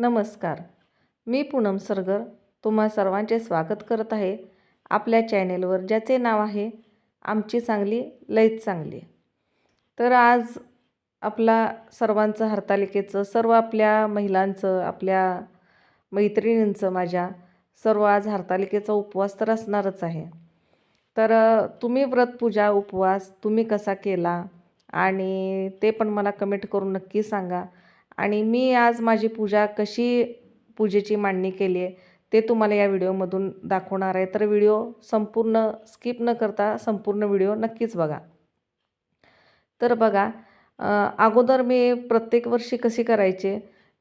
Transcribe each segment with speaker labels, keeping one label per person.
Speaker 1: नमस्कार. मी पूनम सरगर तुम्हा सर्वांचे स्वागत करत आहे आपल्या चॅनेलवर ज्याचे नाव आहे आमची चांगली लयत चांगली तर आज आपला सर्वांचं हरतालिकेचं सर्व आपल्या महिलांचं आपल्या मैत्रिणींचं माझ्या सर्व आज हरतालिकेचा उपवास तर असणारच आहे. तर तुम्ही व्रतपूजा उपवास तुम्ही कसा केला आणि ते पण मला कमेंट करून नक्की सांगा. आणि मी आज माझी पूजा कशी पूजेची मांडणी केली आहे ते तुम्हाला या व्हिडिओमधून दाखवणार आहे. तर व्हिडिओ संपूर्ण स्किप न करता संपूर्ण व्हिडिओ नक्कीच बघा. तर बघा अगोदर मी प्रत्येक वर्षी कशी करायचे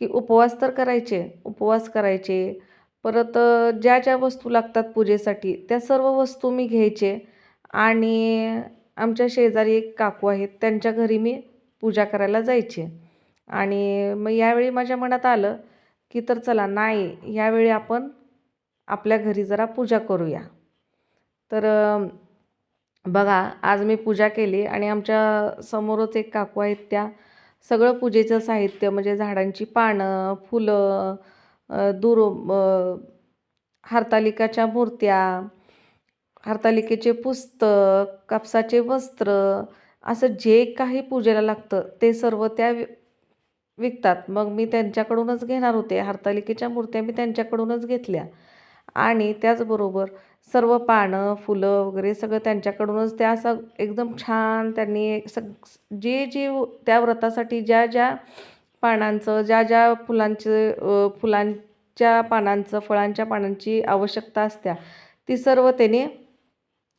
Speaker 1: की उपवास तर करायचे उपवास करायचे. परत ज्या ज्या वस्तू लागतात पूजेसाठी त्या सर्व वस्तू मी घ्यायचे. आणि आमच्या शेजारी एक काकू आहेत त्यांच्या घरी मी पूजा करायला जायचे. आणि मग यावेळी माझ्या मनात आलं की तर चला नाही यावेळी आपण आपल्या घरी जरा पूजा करूया. तर बघा आज मी पूजा केली आणि आमच्या समोरच एक काकू आहेत त्या. सगळं पूजेचं साहित्य म्हणजे झाडांची पानं फुलं दूर हरतालिकाच्या मूर्त्या हरतालिकेचे पुस्तक कापसाचे वस्त्र असं जे काही पूजेला लागतं ते सर्व त्या विकतात. मग मी त्यांच्याकडूनच घेणार होते. हरतालिकेच्या मूर्त्या मी त्यांच्याकडूनच घेतल्या. आणि त्याचबरोबर सर्व पानं फुलं वगैरे सगळं त्यांच्याकडूनच त्या असं एकदम छान त्यांनी सग जे जे त्या व्रतासाठी ज्या ज्या पानांचं ज्या ज्या फुलांचे फुलांच्या पानांचं फळांच्या पानांची आवश्यकता असत्या ती सर्व त्याने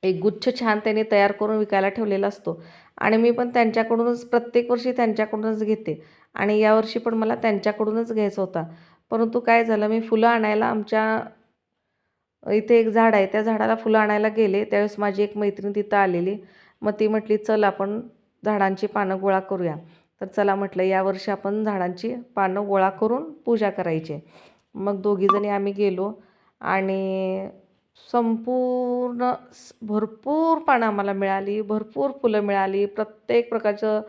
Speaker 1: एक गुच्छ छान त्याने तयार करून विकायला ठेवलेला असतो. आणि मी पण त्यांच्याकडूनच प्रत्येक वर्षी त्यांच्याकडूनच घेते. आणि यावर्षी पण मला त्यांच्याकडूनच घ्यायचा होता. परंतु काय झालं मी फुलं आणायला आमच्या इथे एक झाड आहे त्या झाडाला फुलं आणायला गेले. त्यावेळेस माझी एक मैत्रीण तिथं आलेली. मग ती म्हटली चल आपण झाडांची पानं गोळा करूया. तर चला म्हटलं यावर्षी आपण झाडांची पानं गोळा करून पूजा करायची. मग दोघीजणी आम्ही गेलो आणि संपूर्ण भरपूर पानं आम्हाला मिळाली भरपूर फुलं मिळाली. प्रत्येक प्रकारचं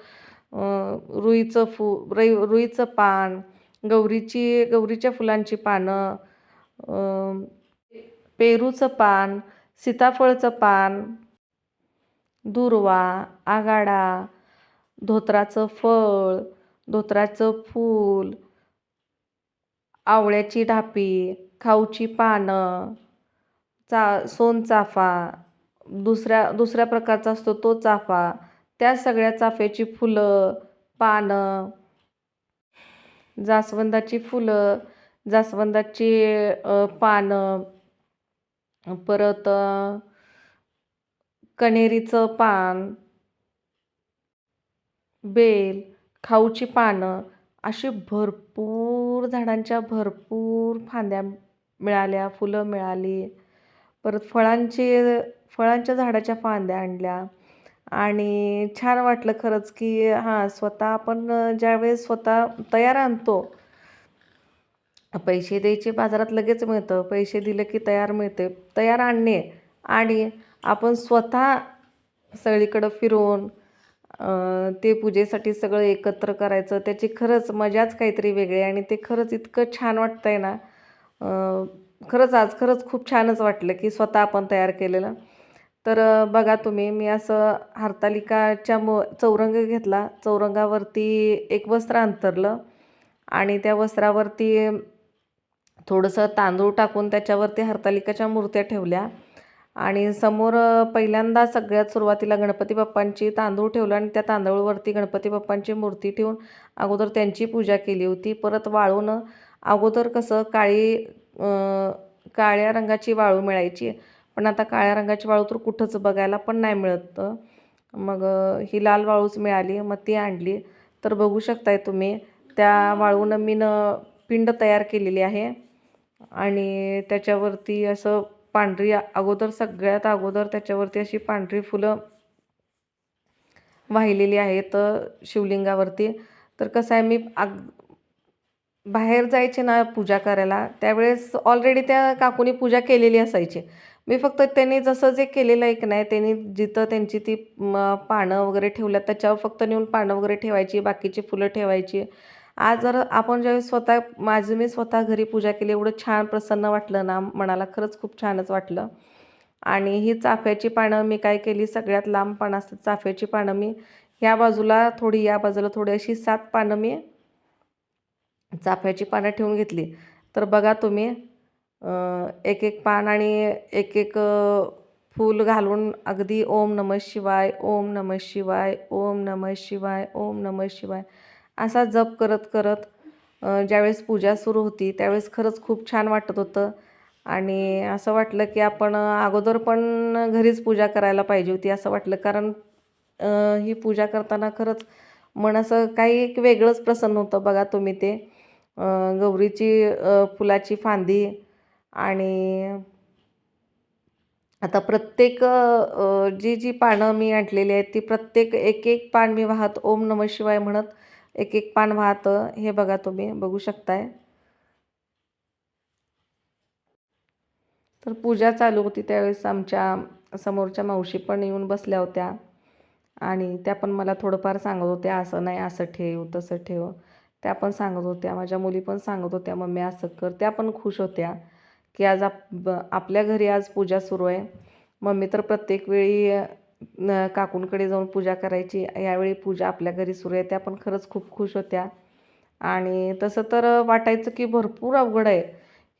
Speaker 1: रुईचं फू रई रुईचं पान गौरीची गौरीच्या फुलांची पानं पेरूचं पान सीताफळचं पान दुर्वा आगाडा धोत्राचं फळ धोत्राचं फूल आवळ्याची ढापी खाऊची पानं चा सोनचाफा दुसऱ्या दुसऱ्या प्रकारचा असतो तो चाफा त्या सगळ्या चाफ्याची फुलं पानं जास्वंदाची फुलं जास्वंदाची पानं परत कणेरीचं पान बेल खाऊची पानं अशी भरपूर झाडांच्या भरपूर फांद्या मिळाल्या फुलं मिळाली. परत फळांची फळांच्या झाडाच्या फांद्या आणल्या. आणि छान वाटलं खरंच की हां स्वतः आपण ज्यावेळेस स्वतः तयार आणतो पैसे द्यायचे बाजारात लगेच मिळतं पैसे दिले की तयार मिळते तयार आणणे आणि आपण स्वतः सगळीकडं फिरून ते पूजेसाठी सगळं एकत्र करायचं त्याची खरंच मजाच काहीतरी वेगळी आहे आणि ते खरंच इतकं छान वाटतं आहे ना खरंच आज खरंच खूप छानच वाटलं की स्वतः आपण तयार केलेलं. तर बघा तुम्ही मी असं हरतालिकाच्या म चौरंग घेतला. चौरंगावरती एक वस्त्र अंतरलं आणि त्या वस्त्रावरती थोडंसं तांदूळ टाकून त्याच्यावरती हरतालिकाच्या मूर्त्या ठेवल्या आणि समोर पहिल्यांदा सगळ्यात सुरुवातीला गणपती बाप्पांची तांदूळ ठेवलं आणि त्या तांदूळवरती गणपती बाप्पांची मूर्ती ठेवून अगोदर त्यांची पूजा केली होती. परत वाळून अगोदर कसं काळी काळ्या रंगाची वाळू मिळायची पण आता काळ्या रंगाची वाळू तर कुठंच बघायला पण नाही मिळत. मग ही लाल वाळूच मिळाली मग ती आणली. तर बघू शकताय तुम्ही त्या वाळूनं मी न पिंड तयार केलेली आहे. आणि त्याच्यावरती असं पांढरी अगोदर सगळ्यात अगोदर त्याच्यावरती अशी पांढरी फुलं वाहिलेली आहेत शिवलिंगावरती. तर कसं आहे मी आग बाहेर जायचे ना पूजा करायला त्यावेळेस ऑलरेडी त्या काकूनी पूजा केलेली असायची. मी फक्त त्यांनी जसं जे केलेलं आहे की नाही त्यांनी जिथं त्यांची ती पानं वगैरे ठेवल्यात त्याच्यावर फक्त नेऊन पानं वगैरे ठेवायची बाकीची फुलं ठेवायची. आज जर आपण ज्यावेळी स्वतः माझी मी स्वतः घरी पूजा केली एवढं छान प्रसन्न वाटलं ना मनाला खरंच खूप छानच वाटलं. आणि ही चाफ्याची पानं मी काय केली सगळ्यात लांब पानं असतात चाफ्याची पानं मी ह्या बाजूला थोडी या बाजूला थोडी अशी सात पानं मी चाफ्याची पानं ठेवून घेतली. तर बघा तुम्ही एक एक पान आणि एक एक फूल घालून अगदी ओम नमः शिवाय ओम नमः शिवाय ओम नमः शिवाय ओम नमः शिवाय असा जप करत करत ज्यावेळेस पूजा सुरू होती त्यावेळेस खरंच खूप छान वाटत होतं. आणि असं वाटलं की आपण अगोदर पण घरीच पूजा करायला पाहिजे होती असं वाटलं. कारण ही पूजा करताना खरंच मन असं काही एक वेगळंच प्रसन्न होतं. बघा तुम्ही ते गौरीची फुलाची फांदी आणि आता प्रत्येक जी जी पानं मी आणलेली आहेत ती प्रत्येक एक एक पान मी वाहत ओम नम शिवाय म्हणत एक एक पान वाहतं हे बघा तुम्ही बघू शकताय. तर पूजा चालू होती त्यावेळेस आमच्या समोरच्या मावशी पण येऊन बसल्या होत्या. आणि त्या पण मला थोडंफार सांगत होत्या असं नाही असं ठेव तसं ठेव. त्या पण सांगत होत्या माझ्या मुली पण सांगत होत्या मम्मी असं कर. त्या पण खुश होत्या. की आज आप आपल्या घरी आज पूजा सुरू आहे. मम्मी तर प्रत्येक वेळी काकूंकडे जाऊन पूजा करायची. यावेळी पूजा आपल्या घरी सुरू आहे. त्या पण खरंच खूप खुश होत्या. आणि तसं तर वाटायचं की भरपूर अवघड आहे.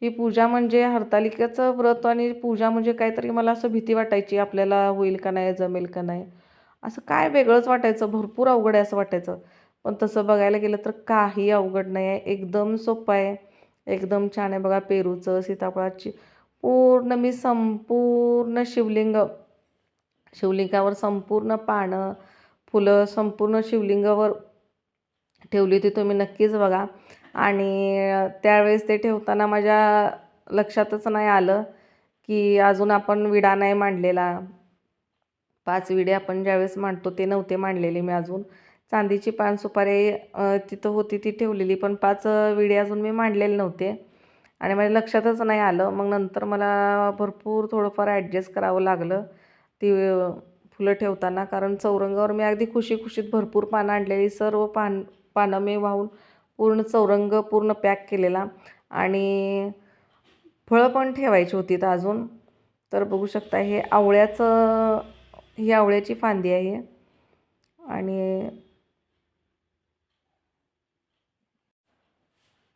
Speaker 1: ही पूजा म्हणजे हरतालिकेचं व्रत आणि पूजा म्हणजे काहीतरी मला असं भीती वाटायची आपल्याला होईल का नाही जमेल का नाही. असं काय वेगळंच वाटायचं. भरपूर अवघड आहे असं वाटायचं. पण तसं बघायला गेलं तर काही अवघड नाही आहे. एकदम सोपं आहे. एकदम छान आहे बघा पेरूचं सीताफळाची पूर्ण मी संपूर्ण शिवलिंग शिवलिंगावर संपूर्ण पानं फुलं संपूर्ण शिवलिंगावर ठेवली होती तुम्ही नक्कीच बघा. आणि त्यावेळेस ते ठेवताना माझ्या लक्षातच नाही आलं की अजून आपण विडा नाही मांडलेला. पाच विडे आपण ज्यावेळेस मांडतो ते नव्हते मांडलेले मी अजून. चांदीची पान सुपारी तिथं होती ती ठेवलेली पण पाच विडे अजून मी मांडलेले नव्हते. आणि माझ्या लक्षातच नाही आलं. मग नंतर मला भरपूर थोडंफार ॲडजस्ट करावं लागलं. ती फुलं ठेवताना कारण चौरंगावर मी अगदी खुशी खुशीत भरपूर पानं आणलेली. सर्व पान पानं मी वाहून पूर्ण चौरंग पूर्ण पॅक केलेला. आणि फळं पण ठेवायची होती तर अजून. तर बघू शकता हे आवळ्याचं ही आवळ्याची फांदी आहे. आणि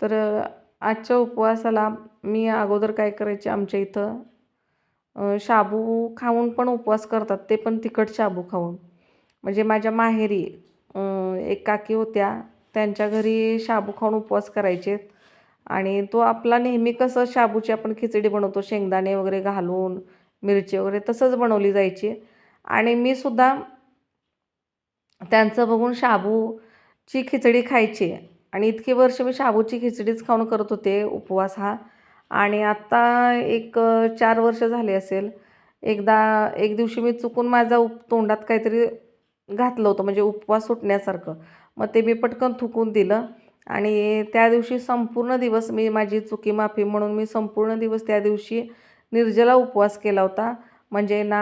Speaker 1: तर आजच्या उपवासाला मी अगोदर काय करायचे आमच्या इथं? शाबू खाऊन पण उपवास करतात ते पण तिखट शाबू खाऊन. म्हणजे माझ्या माहेरी एक काकी होत्या त्यांच्या घरी शाबू खाऊन उपवास करायचे. आणि तो आपला नेहमी कसं शाबूची आपण खिचडी बनवतो शेंगदाणे वगैरे घालून मिरची वगैरे तसंच बनवली जायची. आणि मी सुद्धा त्यांचं बघून शाबूची खिचडी खायची. आणि इतकी वर्ष मी शाबूची खिचडीच खाऊन करत होते उपवास हा. आणि आत्ता एक चार वर्ष झाले असेल. एकदा एक दिवशी मी चुकून माझा उप तोंडात काहीतरी घातलं होतं म्हणजे उपवास सुटण्यासारखं. मग ते मी पटकन थुकून दिलं. आणि त्या दिवशी संपूर्ण दिवस मी माझी चुकी माफी म्हणून मी संपूर्ण दिवस त्या दिवशी निर्जला उपवास केला होता. म्हणजे ना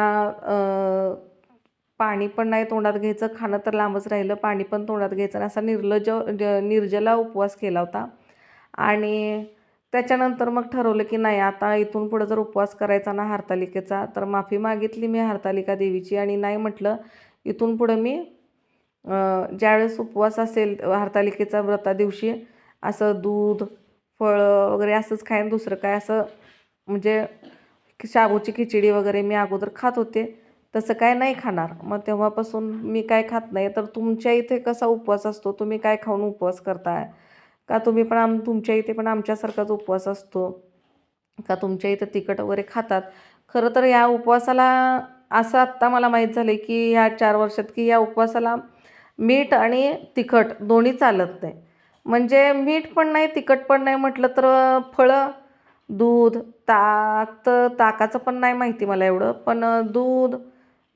Speaker 1: पाणी पण नाही तोंडात घ्यायचं खाणं तर लांबच राहिलं पाणी पण तोंडात घ्यायचं असा निर्लज निर्जला उपवास केला होता. आणि त्याच्यानंतर मग ठरवलं की नाही आता इथून पुढं जर उपवास करायचा ना हरतालिकेचा तर माफी मागितली मी हरतालिका देवीची आणि नाही म्हटलं इथून पुढं मी ज्यावेळेस उपवास असेल हरतालिकेचा व्रता दिवशी असं दूध फळं वगैरे असंच खाईन दुसरं काय असं म्हणजे शाबूची खिचडी वगैरे मी अगोदर खात होते. तसं काय नाही खाणार. मग तेव्हापासून मी काय खात नाही. तर तुमच्या इथे कसा उपवास असतो? तुम्ही काय खाऊन उपवास करताय? का तुम्ही पण आम तुमच्या इथे पण आमच्यासारखाच उपवास असतो? का तुमच्या इथं तिखट वगैरे खातात? खरं तर या उपवासाला असं आत्ता मला माहीत झालं की ह्या चार वर्षात की या उपवासाला मीठ आणि तिखट दोन्ही चालत नाही. म्हणजे मीठ पण नाही तिखट पण नाही म्हटलं तर फळं दूध ताक तर ताकाचं पण नाही माहिती मला एवढं. पण दूध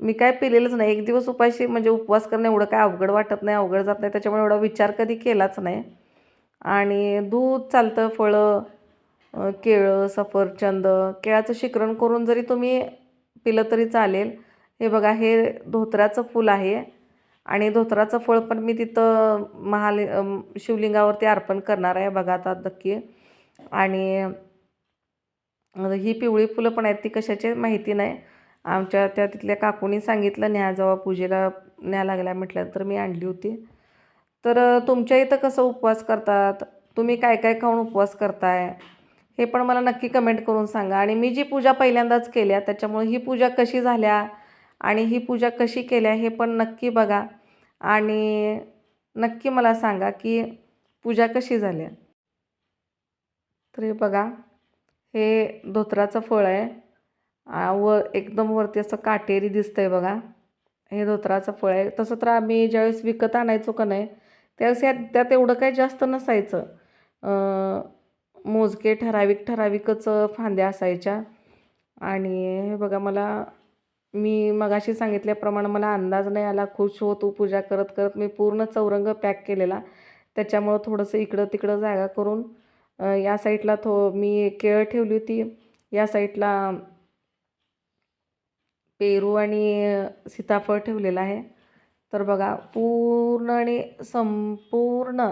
Speaker 1: मी काय पिलेलंच नाही. एक दिवस उपाशी म्हणजे उपवास करणं एवढं काय अवघड वाटत नाही अवघड जात नाही. त्याच्यामुळे एवढा विचार कधी केलाच नाही. आणि दूध चालतं फळं केळं सफरचंद केळाचं शिकरण करून जरी तुम्ही पिलं तरी चालेल. हे बघा हे धोत्राचं फूल आहे आणि धोत्राचं फळ पण मी तिथं महालि शिवलिंगावरती अर्पण करणार आहे. बघा आता नक्की. आणि ही पिवळी फुलं पण आहेत ती कशाची माहिती नाही. आमच्या त्या तिथल्या काकूनी सांगितलं न्या जेव्हा पूजेला न्या लागल्या म्हटलं तर मी आणली होती. तर तुमच्या इथं कसं उपवास करतात? तुम्ही काय काय खाऊन उपवास करताय? हे पण मला नक्की कमेंट करून सांगा. आणि मी जी पूजा पहिल्यांदाच केल्या त्याच्यामुळे ही पूजा कशी झाल्या आणि ही पूजा कशी केल्या हे पण नक्की बघा. आणि नक्की मला सांगा की पूजा कशी झाल्या. तर हे बघा हे धोत्राचं फळ आहे. व एकदम वरती असं काटेरी दिसतंय बघा. हे धोत्राचं फळ आहे. तसं तर आम्ही ज्यावेळेस विकत आणायचो का नाही त्यावेळेस यात त्यात एवढं काही जास्त नसायचं. मोजके ठराविक ठराविकच फांद्या असायच्या. आणि हे बघा मला मी मगाशी सांगितल्याप्रमाणे मला अंदाज नाही आला. खुश होतो पूजा करत करत मी पूर्ण चौरंग पॅक केलेला. त्याच्यामुळं थोडंसं इकडं तिकडं जागा करून या साईडला थो मी केळ ठेवली होती. या साईडला पेरू आणि सीताफळ ठेवलेलं आहे. तर बघा पूर्ण आणि संपूर्ण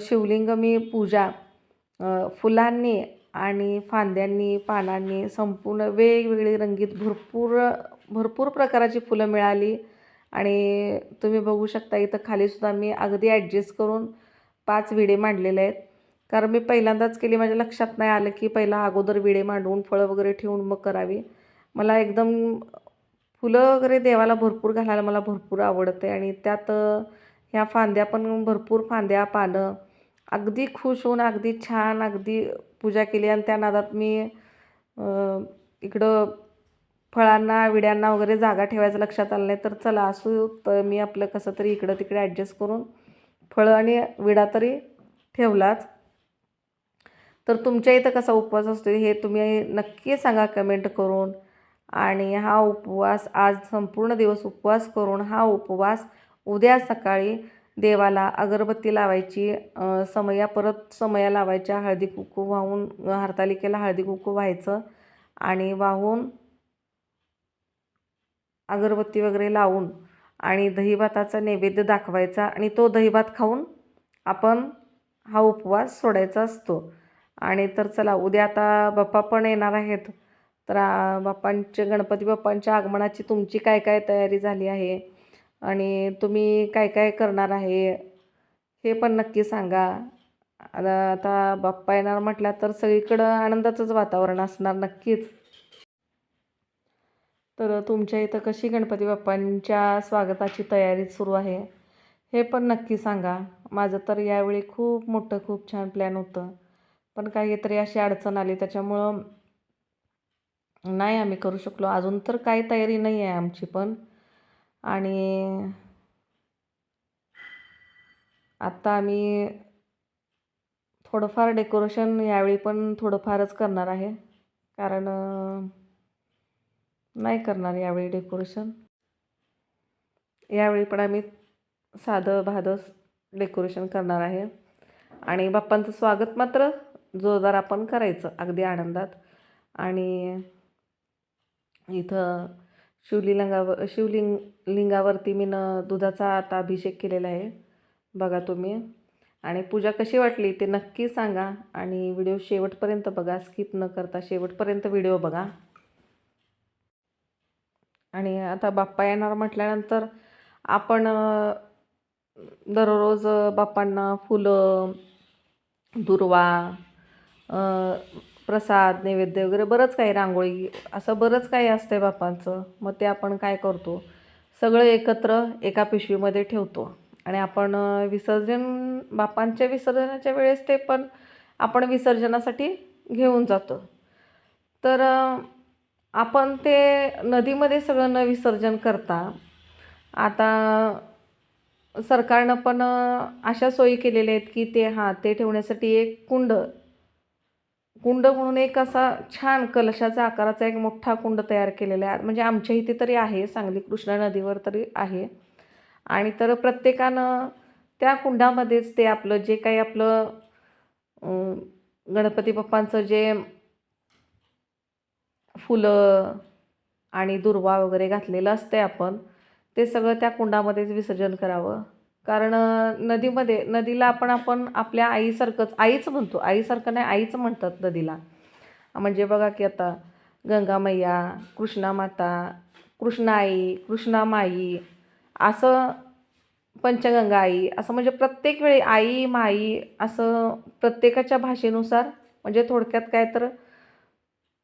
Speaker 1: शिवलिंग मी पूजा फुलांनी आणि फांद्यांनी पानांनी संपूर्ण वेगवेगळी रंगीत भरपूर भरपूर प्रकाराची फुलं मिळाली. आणि तुम्ही बघू शकता इथं खालीसुद्धा मी अगदी ॲडजस्ट करून पाच विडे मांडलेले आहेत. कारण मी पहिल्यांदाच केली माझ्या लक्षात नाही आलं की पहिला अगोदर विडे मांडून फळं वगैरे ठेवून मग करावी. मला एकदम फुलं वगैरे देवाला भरपूर घालायला मला भरपूर आवडते आणि त्यात ह्या फांद्या पण भरपूर फांद्या पानं. अगदी खुश होऊन अगदी छान अगदी पूजा केली आणि त्या नादात मी इकडं फळांना विड्यांना वगैरे जागा ठेवायचं लक्षात आलं नाही तर चला असू तर मी आपलं कसं तरी इकडं तिकडे ॲडजस्ट करून फळं आणि विडा तरी ठेवलाच. तर तुमच्या इथं कसा उपवास असतो हे तुम्ही नक्की सांगा कमेंट करून. आणि हा उपवास आज संपूर्ण दिवस उपवास करून हा उपवास उद्या सकाळी देवाला अगरबत्ती लावायची समया परत समया लावायच्या हळदी कुंकू वाहून हरतालिकेला हळदी कुंकू व्हायचं आणि वाहून अगरबत्ती वगैरे लावून आणि दहीभाताचा नैवेद्य दाखवायचा आणि तो दहीभात खाऊन आपण हा उपवास सोडायचा असतो. आणि तर चला उद्या आता बाप्पा पण येणार आहेत. तर बाप्पांच्या बाप्पांचे गणपती बाप्पांच्या आगमनाची तुमची काय काय तयारी झाली आहे? आणि तुम्ही काय काय करणार आहे? हे पण नक्की सांगा. आता बाप्पा येणार म्हटल्या तर सगळीकडं आनंदाचंच वातावरण असणार नक्कीच. तर तुमच्या इथं कशी गणपती बाप्पांच्या स्वागताची तयारी सुरू आहे? हे पण नक्की सांगा. माझं तर यावेळी खूप मोठं खूप छान प्लॅन होतं. पण काहीतरी अशी अडचण आली त्याच्यामुळं नाही आम्ही करू शकलो. अजून तर काही तयारी नाही आहे आमची पण. आणि आत्ता आम्ही थोडंफार डेकोरेशन यावेळी पण थोडंफारच करणार आहे. कारण नाही करणार यावेळी डेकोरेशन. यावेळी पण आम्ही साधं भाधं डेकोरेशन करणार आहे. आणि बाप्पांचं स्वागत मात्र जोरदार आपण करायचं अगदी आनंदात. आणि इथं शिवलिंगावर शिवलिंग लिंगावरती मी न दुधाचा आता अभिषेक केलेला आहे. बघा तुम्ही. आणि पूजा कशी वाटली ते नक्की सांगा. आणि व्हिडिओ शेवटपर्यंत बघा. स्किप न करता शेवटपर्यंत व्हिडिओ बघा. आणि आता बाप्पा येणार म्हटल्यानंतर आपण दररोज बाप्पांना फुलं दुर्वा प्रसाद नैवेद्य वगैरे बरंच काही रांगोळी असं बरंच काही असतं आहे बापांचं. मग ते आपण काय करतो? सगळं एकत्र एका पिशवीमध्ये ठेवतो. आणि आपण विसर्जन बापांच्या विसर्जनाच्या वेळेस ते पण आपण विसर्जनासाठी घेऊन जातो. तर आपण ते नदीमध्ये सगळं न विसर्जन करता आता सरकारनं पण अशा सोयी केलेल्या आहेत की ते हां ते ठेवण्यासाठी एक कुंड कुंड म्हणून एक असा छान कलशाचा आकाराचा एक मोठा कुंड तयार केलेला आहे. म्हणजे आमच्या इथे तरी आहे सांगली कृष्णा नदीवर तरी आहे. आणि तर प्रत्येकानं त्या कुंडामध्येच ते आपलं जे काही आपलं गणपती बाप्पांचं जे फुलं आणि दुर्वा वगैरे घातलेलं असते आपण ते सगळं त्या कुंडामध्येच विसर्जन करावं. कारण नदीमध्ये नदीला आपण आपण आपल्या आईसारखंच आईच म्हणतो आईसारखं नाही आईच म्हणतात नदीला. म्हणजे बघा की आता गंगामय्या कृष्णामाता कृष्णा माता कृष्णाई कृष्णामाई असं पंचगंगा आई असं म्हणजे प्रत्येक वेळी आई माई असं प्रत्येकाच्या भाषेनुसार म्हणजे थोडक्यात काय तर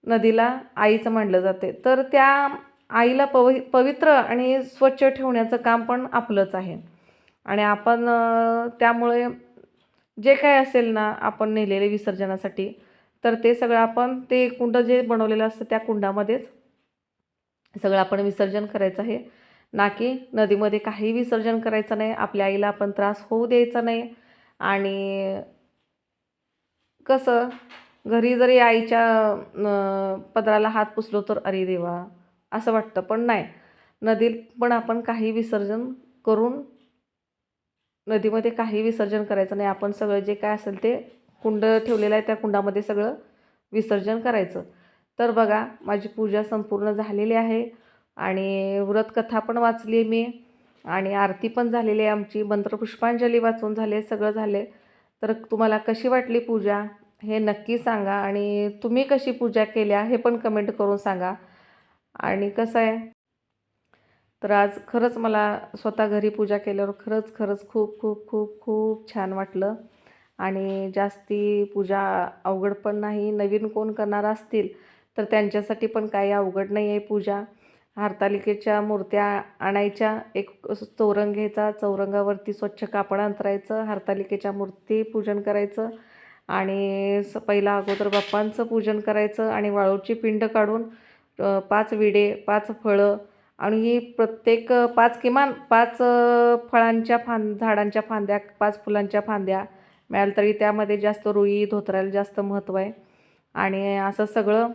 Speaker 1: नदीला आईचं म्हणलं जाते. तर त्या आईला पवि पवित्र आणि स्वच्छ ठेवण्याचं काम पण आपलंच आहे. आणि आपण त्यामुळे जे काय असेल ना आपण नेलेले विसर्जनासाठी तर ते सगळं आपण ते कुंड जे बनवलेलं असतं त्या कुंडामध्येच सगळं आपण विसर्जन करायचं आहे. ना की नदीमध्ये काही विसर्जन करायचं नाही आपल्या आईला आपण त्रास होऊ द्यायचा नाही. आणि कसं घरी जरी आईच्या पदराला हात पुसलो तर अरे देवा असं वाटतं. पण नाही. नदीत पण आपण काही विसर्जन करून नदीमध्ये काही विसर्जन करायचं नाही. आपण सगळं जे काय असेल ते कुंड ठेवलेलं आहे त्या कुंडामध्ये सगळं विसर्जन करायचं. तर बघा माझी पूजा संपूर्ण झालेली आहे आणि व्रतकथा पण वाचली आहे मी आणि आरती पण झालेली आहे आमची. मंत्रपुष्पांजली वाचून झाले सगळं झाले. तर तुम्हाला कशी वाटली पूजा हे नक्की सांगा आणि तुम्ही कशी पूजा केल्या हे पण कमेंट करून सांगा. आणि कसं आहे? तर आज खरंच मला स्वतः घरी पूजा केल्यावर खरंच खरंच खूप खूप खूप खूप छान वाटलं. आणि जास्ती पूजा अवघड पण नाही नवीन कोण करणार असतील तर त्यांच्यासाठी पण काही अवघड नाही आहे पूजा. हरतालिकेच्या मूर्त्या आणायच्या एक चौरंग घ्यायचा चौरंगावरती स्वच्छ कापड अंतरायचं हरतालिकेच्या मूर्ती पूजन करायचं आणि स पहिला अगोदर बाप्पांचं पूजन करायचं आणि वाळूची पिंड काढून पाच विडे पाच फळं आणि ही प्रत्येक पाच किमान पाच फळांच्या फांद झाडांच्या फांद्या पाच फुलांच्या फांद्या मिळाल तरी त्यामध्ये जास्त रुई धोतरायला जास्त महत्त्व आहे. आणि असं सगळं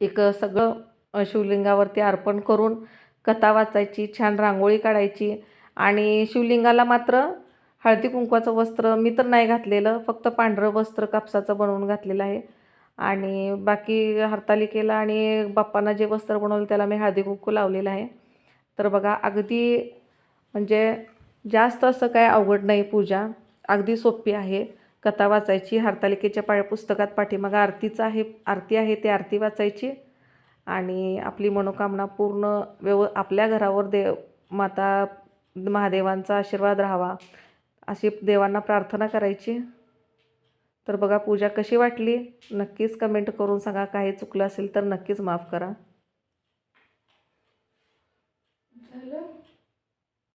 Speaker 1: एक सगळं शिवलिंगावरती अर्पण करून कथा वाचायची छान रांगोळी काढायची. आणि शिवलिंगाला मात्र हळदी कुंकवाचं वस्त्र मी तर नाही घातलेलं फक्त पांढरं वस्त्र कापसाचं बनवून घातलेलं आहे. आणि बाकी हरतालिकेला आणि बाप्पांना जे वस्त्र बनवलं त्याला मी हळदी कुंकू लावलेलं आहे. तर बघा अगदी म्हणजे जास्त असं काय अवघड नाही पूजा. अगदी सोपी आहे. कथा वाचायची हरतालिकेच्या पा पुस्तकात पाठीमागं आरतीचं आहे आरती आहे ती आरती वाचायची. आणि आपली मनोकामना पूर्ण व्यव आपल्या घरावर देव माता महादेवांचा आशीर्वाद राहावा अशी देवांना प्रार्थना करायची. तर बघा पूजा कशी वाटली? नक्कीच कमेंट करून सांगा. काही चुकलं असेल तर नक्कीच माफ करा.